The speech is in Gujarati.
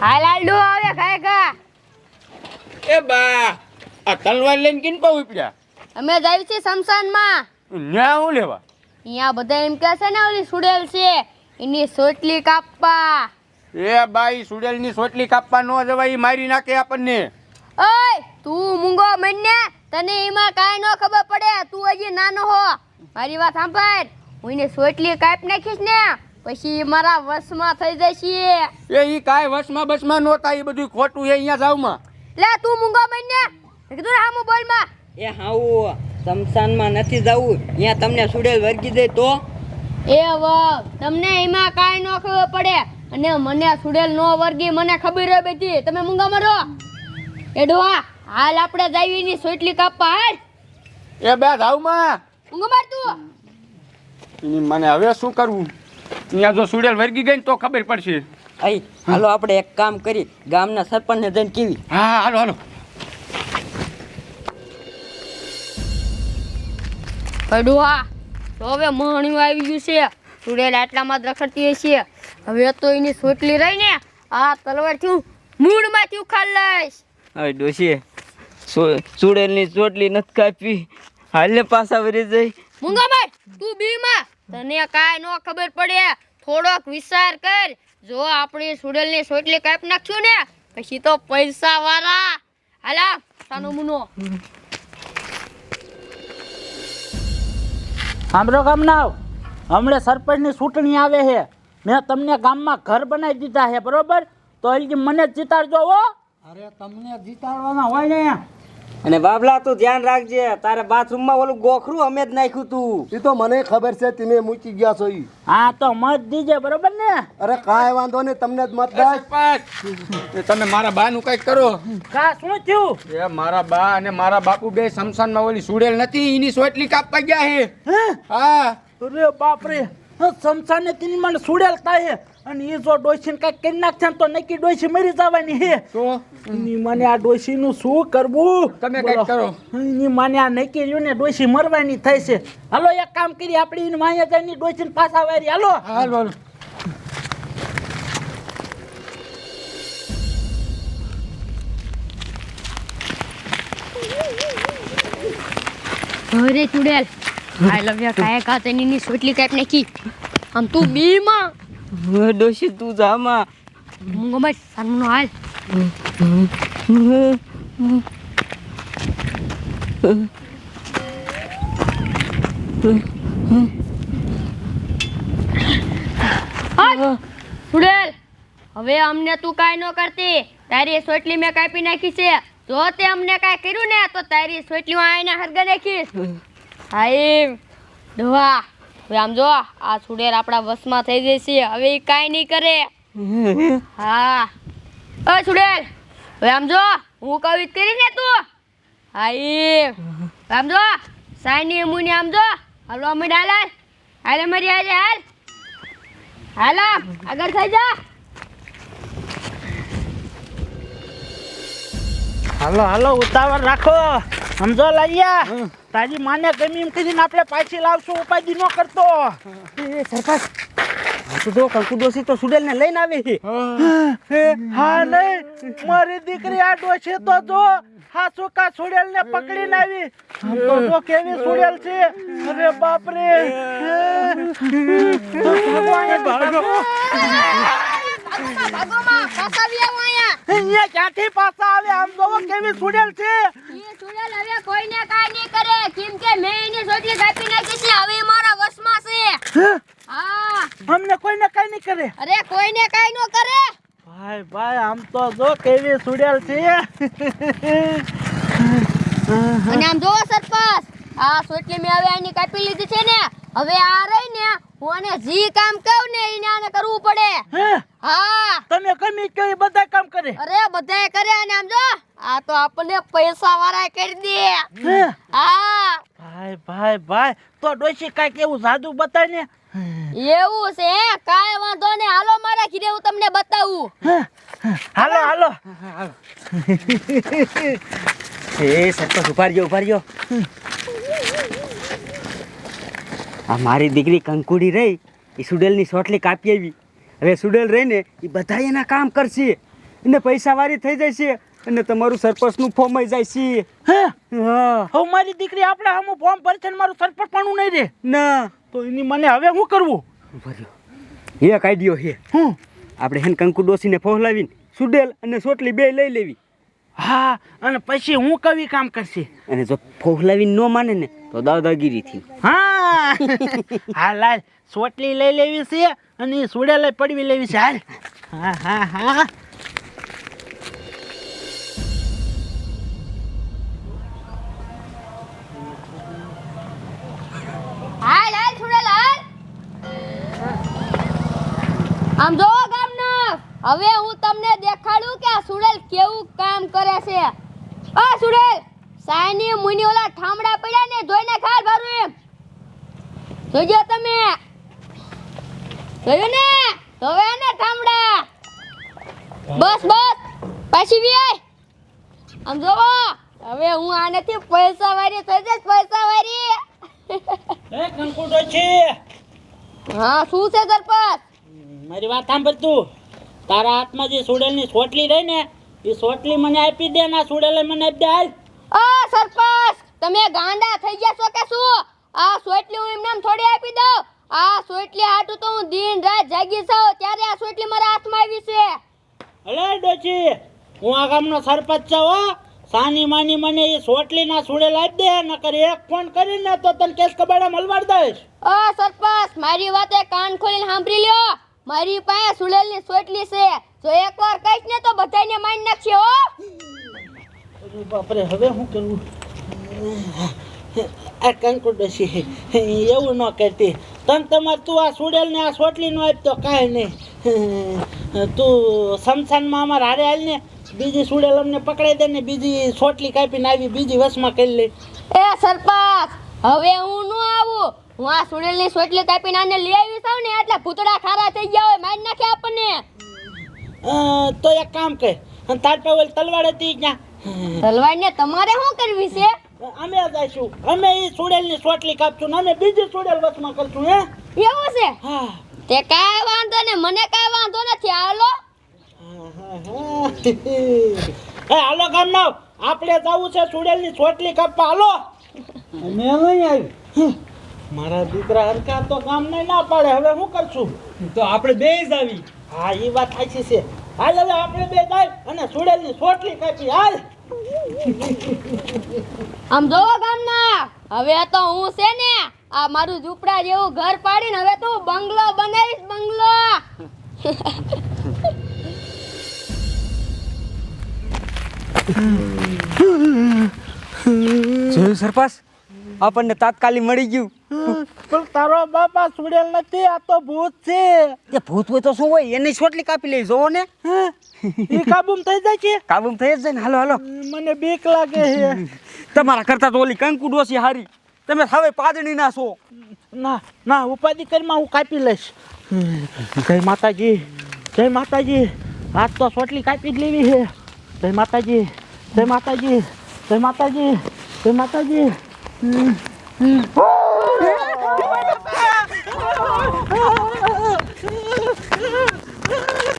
હા લાડુ આવે ખાય ખા એ બા આ તલવાર લઈને કિન પાવ ઉપડ્યા? અમે જાય છે શમશાનમાં. ન્યા હું લેવા? અહીંયા બધા એમ કહે છે ને ઓલી સુડેલ છે એની સોટલી કાપવા. એ બાઈ સુડેલની સોટલી કાપવા ન જવાય ઈ મારી નાખે આપણને. ઓય તું મૂંગો મન્ને તને એમાં કાંઈ ન ખબર પડે તું હજી નાનો હો. મારી વાત સાંભળ. હું એને સોટલી કાપી નાખીશ ને. પછી મારા વશમાં થઈ જશે. એ ઈ કાય વસમાં બસમાં નોતા એ બધું ખોટું છે અહીંયા જાવમાં. લે તું મૂંગો બન્યા કીધું ને હામું બોલમાં. એ હાઉ સમસાનમાં નથી જવું. અહીંયા તમને સુડેલ વર્ગી દે તો? એ વાવ તમને એમાં કાંઈ ન ખબર પડે. અને મને સુડેલ નો વર્ગી મને ખબર હોય બધી. તમે મૂંગા મરો. એડવા હાલ આપણે જાવીની સોટલી કાપવા હાલ. એ બે જાવમાં. મૂંગો માર તું. મને હવે શું કરવું? અહીંયા જો સુડેલ વર્ગી ગઈ ને તો ખબર પડશે. અહીં હાલો આપણે એક કામ કરી ગામના સરપંચને જઈને કેવી. હા હાલો હાલો. ડોહા તો હવે મહણિયું આવી ગયું છે. સુડેલ આટલામાં જ રખડતી હશે હવે તો એની સોટલી રહી ને આ તલવારથી હું મૂળમાંથી ઉખાડ લઈશ. હવે ડોશી સુડેલની ચોટલી નથી કાપી. હાલને પાછા વરી જઈ. મુંગાભાઈ તું બીમાં. તને કાંઈ નો ખબર પડે. થોડોક વિચાર કર. જો આપણી સુડેલની સોટલી કાપ નાખ્યું ને પછી તો પૈસા વાળા. હાલા તાનો મુનો. સાંભળો ગામના હમણાં સરપંચની ચૂંટણી આવે છે. મેં તમને ગામમાં ઘર બનાવી દીધા છે બરોબર? તો એ મને જ જીતાડજો હો. અરે તમને જીતાડવાના હોય ને. અને બાબલા તું ધ્યાન રાખજે તારે બાથરૂમમાં ઓલું ગોખરું અમે જ નાખ્યું તું. એ તો મને ખબર છે તમે મૂકી ગયા છો ઈ. હા તો મત દીજે બરોબર ને? અરે કાંઈ વાંધો નહીં તમને જ મત એ તમે મારા બાનું કંઈક કરો. કા શું થયું? એ મારા બા અને મારા બાપુ બે શમશાનમાં ઓલી સુડેલ નથી એની સોટલી કાપવા ગયા હે? હા. અરે બાપરે ને તેની મને સુડેલ થાય અને એ જો ડોસીને કંઈક કરી નાખશે ને તો નક્કી ડોસી મરી જવાની હે. તો? એની મને આ ડોસીનું શું કરવું? તમે કંઈક કરો. એની મને આ નક્કી રહ્યું ને ડોસી મરવાની થઈ છે. હાલો એક કામ કરી આપણે એની માયા જઈને ડોસીને પાછા વારી હાલો. હાલ અરે ચુડેલ. આઈ લવ યુ કાય કા તેની સોટલી કાપી નાખી. આમ તું બીમાં. હવે ડોશી તું જામાં મૂંગો માર સાનો હાલ. સુડેલ હવે અમને તું કાંઈ ન કરતી. તારી સોટલી મેં કાપી નાખી છે. જો તે અમને કાંઈ કર્યું ને તો તારી સોટલી હું આઈને હરગા નાખીશ હાઈ દવા. હવે આમ જો આ સુડેર આપણા વશમાં થઈ જશે હવે ઈ કાંઈ નહીં કરે. હા. ઓ સુડેર હવે આમ જો હું કવિત કરી જ કરીશ ને તું હાઈ આમ જો સાઈની મુની આમ જો હાલો અમે હાલ હાલ. મરી આજે હાલ હાલ. આગળ થઈ જા. હાલો હાલો ઉતાવળ રાખો. સમજો લાગ્યા. તારી માને ગમી એમ કીધીને આપણે પાછી લાવશું ઉપાધિ ન કરતો તો સુડેલ ને લઈને આવી હા નહીં મારી દીકરી આ ડોશે તો જો હા સુકા સુડેલ ને પકડીને આવી તો જો કેવી સુડેલ છે અરે બાપ રે ભાગોમાં ફસાવી આવો અહીંયા ક્યાંથી પાછા આવે? આમ જોવો કેવી સુડેલ છે. એ સુડેલ હવે કોઈને કાઈ નહીં કરે. કેમ કે મેં એની સોટલી કાપી નાખી છે. હવે મારા વશમાં છે. હે? હા. અમને કોઈને કાઈ નહીં કરે. અરે કોઈને કાઈ ન કરે. ભાઈ ભાઈ આમ તો જો કેવી સુડેલ છે. અને આમ જોવો સરપંચ આ સોટલી મેં હવે એની કાપી લીધી છે ને. હવે આ રહી ને હું આને જી કામ કહું ને એને આને કરવું પડે. હે? હા. તમે કમી કે બધા કામ કરે. અરે બધાય કરે અને આમ જો. આ તો આપણને પૈસા વાળા કરી દે. હે? ભાઈ ભાઈ ભાઈ તો ડોશી કાંઈક એવું જાદુ બતાય ને? એવું છે કાંઈ વાંધો ને હાલો મારા ઘરે હું તમને બતાવું. હાલો હાલો હાલો. એ સરપંચ ઊભા રહ્યો ઊભા રહ્યો. આ મારી દીકરી કંકુડી રહી એ સુડેલની સોટલી કાપી આવી. હવે સુડેલ રહીને એ બધા એના કામ કરશે. એને પૈસાવાળી થઈ છે અને તમારું સરપંચનું ફોર્મ આવી જાય છે હા. હા મારી દીકરી આપણે આમ ફોર્મ ભરશે ને મારું સરપંચ પણ નહીં રે ના. તો એની મને હવે શું કરવું? એક આઈડિયો છે. હું? આપણે હેન કંકુ ડોસીને ફોહલાવીને સુડેલ અને સોટલી બે લઈ લેવી. હા અને પછી હું કવિ કામ કરશે? અને જો ફોહલાવીને ન માને ને તો દાદાગીરીથી હા. હા લાલ સોટલી લઈ લેવી છે અને એ સુડે લઈ પડવી લેવી છે. હાલ. હા હા હા. આમ જો હવે હું તમને દેખાડું કે આ સુડેલ કેવું કામ કરે છે. આ સુડેલ સાયની મુની ઓલા ઠામડા પડ્યા ને જોઈને ખાર ભરું એમ. જોજો તમે. જોયું ને? હવે ને ઠામડા? બસ બસ. પાછી વી આમ જોવો. હવે હું આનેથી પૈસા વાળી થઈ જઈશ પૈસા વારી એ કંકુડો છે. હા શું છે સરપંચ મારી વાત સાંભળ તું. તારા હાથમાં જે સુડેલની સોટલી રહી ને એ સોટલી મને આપી દે ના સુડેલે મને આપી દે હાલ. આ સરપંચ તમે ગાંડા થઈ ગયા છો કે શું? આ સોટલી હું એમને થોડી આપી દઉં? આ સોટલી હાટું તો હું દિન રાત જાગી છું ત્યારે આ સોટલી મારા હાથમાં આવી છે. અલે ડોચી હું આ ગામનો સરપંચ છું હો. સાની માની મને એ સોટલીના સુડેલ આપી દે નકર એક ફોન કરીને તો તને કેસ કબાડા મલવાડ દઈશ. આ સરપંચ મારી વાતે કાન ખોલીને સાંભળી લ્યો. મારી પાસે સુડેલની સોટલી છે. જો એકવાર કહીશ ને તો બધાને મારી નાખશે હો. અરે બાપરે હવે શું કરવું? આ કંકુ ડસી એવું ન કરતી. તમ તમાર તું આ સુડેલ ને આ સોટલી નો આપતો કાંઈ નહીં. તું સમસાનમાં અમારે હારે હાલ ને બીજી સુડેલ અમને પકડાઈ દે ને બીજી સોટલી કાપીને આવી બીજી વસમાં કરી લે. એ સરપંચ હવે હું ન આવું. હું આ સુડેલની સોટલી કાપીને આને લઈ આવી છું ને એટલે ભૂતડા ખારા થઈ ગયા હોય મારી નાખે આપણને. તો એક કામ કર અને તાર પાસે ઓલી તલવાર હતી ક્યાં? તલવારને તમારે શું કરવી છે? અમે જઈશું. અમે એ સુડેલની સોટલી કાપશું ને અમે બીજી સુડેલ વસમાં કરશું હે? એવું છે? હા. તે કાંઈ વાંધો ને મને કાંઈ વાંધો નથી. હાલો. એ હાલો ગામનો આપણે જવું છે સુડેલની ચોટલી કાપવા. હાલો. અમે નહીં આવી મારા દીકરા હરકા તો ગામ ને ના પાડે. હવે હું કરશું? તો આપણે બે જ આવી. હા એ વાત સાચી છે. હાલ હવે આપણે બે જાય અને સુડેલની સોટલી કાપી. હાલ! આમ જોવો ગામના હવે તો હું છે ને આ મારું ઝૂંપડા જેવું ઘર પાડીને હવે તું બંગલો બનાવીશ બંગલો. જોયું સરપંચ આપણને તાત્કાલિક મળી ગયું. પણ તારો બાપા સુડેલ નથી આ તો ભૂત છે. એ ભૂત હોય તો શું હોય? એની છોટલી કાપી લઈ જોવો ને. એ કાબૂમ થઈ જાય છે? કાબૂમ થઈ જ જાય ને. હાલો હાલો. મને બીક લાગે છે. તમારા કરતા તો ઓલી કંકુ ડોસી હારી. તમે હવે પાદણી ના છો. ના ના ઉપાધિ કરીમાં હું કાપી લઈશ. જય માતાજી જય માતાજી. આજ તો સોટલી કાપી જ લેવી છે. જય માતાજી જય માતાજી જય માતાજી જય માતાજી. 嗯嗯。